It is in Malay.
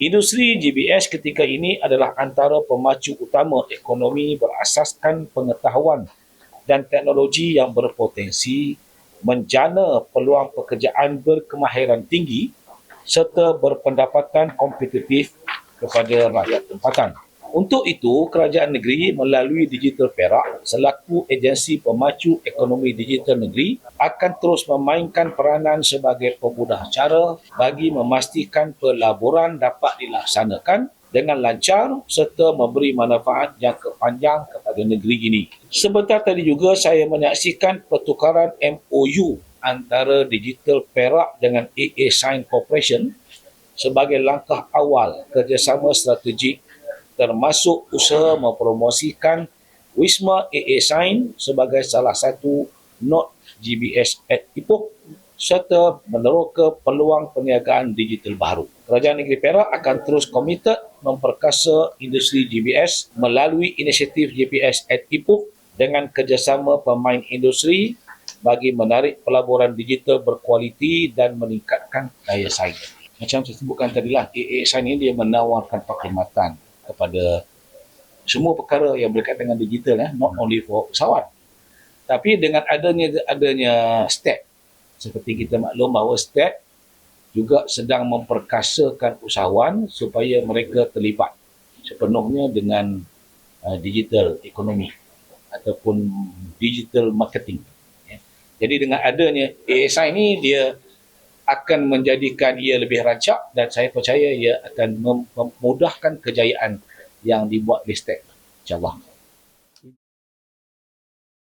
Industri GBS ketika ini adalah antara pemacu utama ekonomi berasaskan pengetahuan dan teknologi yang berpotensi menjana peluang pekerjaan berkemahiran tinggi serta berpendapatan kompetitif kepada rakyat tempatan. Untuk itu, kerajaan negeri melalui Digital Perak selaku agensi pemacu ekonomi digital negeri akan terus memainkan peranan sebagai pemudah cara bagi memastikan pelaburan dapat dilaksanakan dengan lancar serta memberi manfaat jangka panjang kepada negeri ini. Sebentar tadi juga saya menyaksikan pertukaran MOU antara Digital Perak dengan AA Sign Corporation sebagai langkah awal kerjasama strategik termasuk usaha mempromosikan Wisma AA Sign sebagai salah satu node GBS at Ipoh serta meneroka peluang perniagaan digital baru. Kerajaan Negeri Perak akan terus komited memperkasa industri GBS melalui inisiatif GPS at Ipoh dengan kerjasama pemain industri bagi menarik pelaburan digital berkualiti dan meningkatkan daya saing. Macam saya sebutkan tadi lah, AA Sign ini dia menawarkan perkhidmatan kepada semua perkara yang berkaitan dengan digital eh not only for pesawat tapi dengan adanya adanya step seperti kita maklum bahawa step juga sedang memperkasakan usahawan supaya mereka terlibat sepenuhnya dengan uh, digital ekonomi ataupun digital marketing ya. jadi dengan adanya ASI ini dia akan menjadikan ia lebih rancak dan saya percaya ia akan memudahkan kejayaan yang dibuat STEP. InsyaAllah.